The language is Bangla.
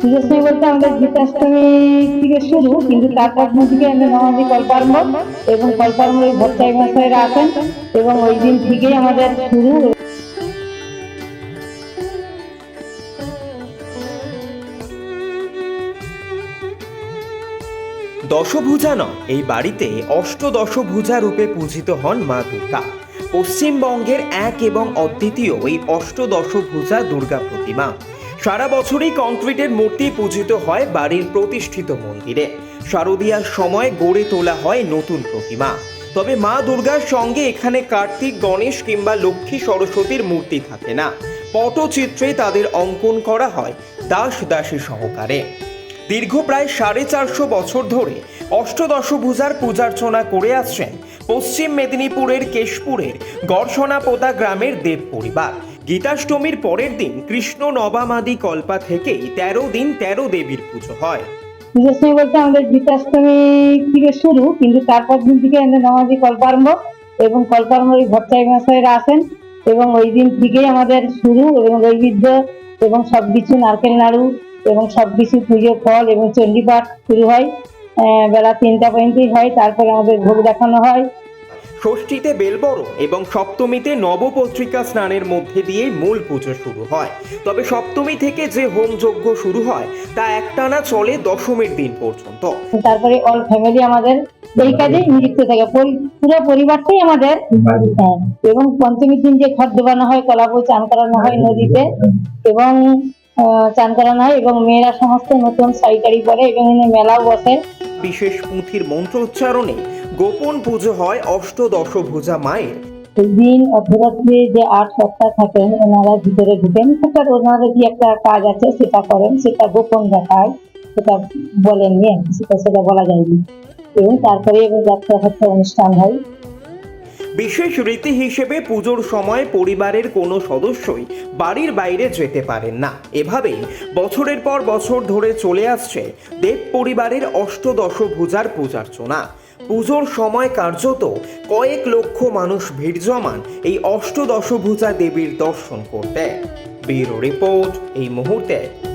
পুজোর বলতে আমাদের গীতাষ্টমী থেকে শুরু, কিন্তু থেকে এবং ভট্টাই মশাইরা আসেন এবং ওই দিন থেকেই আমাদের শুরু। দশভুজা নয়, এই বাড়িতে অষ্টদশভুজা রূপে পূজিত হন মা দুর্গা। পশ্চিমবঙ্গের এক এবং অদ্বিতীয় এই অষ্টদশভুজা দুর্গা প্রতিমা। সারা বছরই কংক্রিটের মূর্তি পূজিত হয় বাড়ির প্রতিষ্ঠিত মন্দিরে। শারদীয়ার সময় গড়ে তোলা হয় নতুন প্রতিমা। তবে মা দুর্গার সঙ্গে এখানে কার্তিক, গণেশ কিংবা লক্ষ্মী সরস্বতীর মূর্তি থাকে না। পটচিত্রে তাদের অঙ্কন করা হয় দাস দাসী সহকারে। দীর্ঘ প্রায় সাড়ে চারশো বছর ধরে অষ্টদশভুজার পূজার্চনা করে আসছেন পশ্চিম মেদিনীপুরের কেশপুরের গড়সনাপোতা গ্রামের দেব পরিবার। গীতাষ্টমীর পরের দিন কৃষ্ণ নবামাদি কল্পা থেকেই তেরো দিন তেরো দেবীর পুজো হয়। সময় বলতে আমাদের গীতাষ্টমী থেকে শুরু, কিন্তু তারপর দিন থেকে আমাদের নমাজি কল্পারম্ভ এবং কল্পারম্ভ ভট্টাই মশাইরা আসেন এবং ওই দিন থেকেই আমাদের শুরু এবং নৈবেদ্য এবং সবকিছু, নারকেল নাড়ু এবং সবকিছু পুজো, ফল এবং চণ্ডীপাঠ শুরু হয়। বেলা তিনটা পর্যন্তই হয়, তারপরে আমাদের ভোগ দেখানো হয়। ষষ্ঠীতে বেলবরণ এবং সপ্তমীতে নবপত্রিকা স্নানের মধ্যে দিয়ে মূল পুজো শুরু হয়। তবে সপ্তমী থেকে যে হোম যজ্ঞ শুরু হয় তা একটানা চলে দশমীর দিন পর্যন্ত। তারপরে অল ফ্যামিলি আমাদের এই কাজেই নিযুক্ত থাকে। পুরো পরিবারটাই আমাদের হ্যাঁ, এবং পঞ্চমীর দিন যে ঘর দেবানো হয় কলাবউ চান করানো হয় নদীতে এবং চান করানো হয় এবং মেয়েরা সমস্ত নতুন শাড়ি টাড়ি পরে এবং এখানে মেলাও বসে। বিশেষ পুঁথির মন্ত্র উচ্চারণে গোপন পুজো হয় অষ্টদশ অষ্টদশভুজা মায়ের। সেই দিন অর্ধরাত্রে যে আট সপ্তাহ থাকেন ওনারা ভিতরে ঢুকেন। সেটা ওনাদের কি একটা কাজ আছে সেটা করেন সেটা গোপন দেখায় সেটা বলেননি আর সেটা সেটা বলা যায়নি। এবং তারপরে যাত্রা ফাত্রা অনুষ্ঠান হয়। বিশেষ রীতি হিসেবে পুজোর সময় পরিবারের কোনো সদস্যই বাড়ির বাইরে যেতে পারেন না। এভাবেই বছরের পর বছর ধরে চলে আসছে দেব পরিবারের অষ্টদশ অষ্টদশভুজার পূজার্চনা। পুজোর সময় কার্যত কয়েক লক্ষ মানুষ ভিড় জমান এই অষ্টদশভূজা দেবীর দর্শন করতে। ব্যুরো রিপোর্ট এই মুহূর্তে।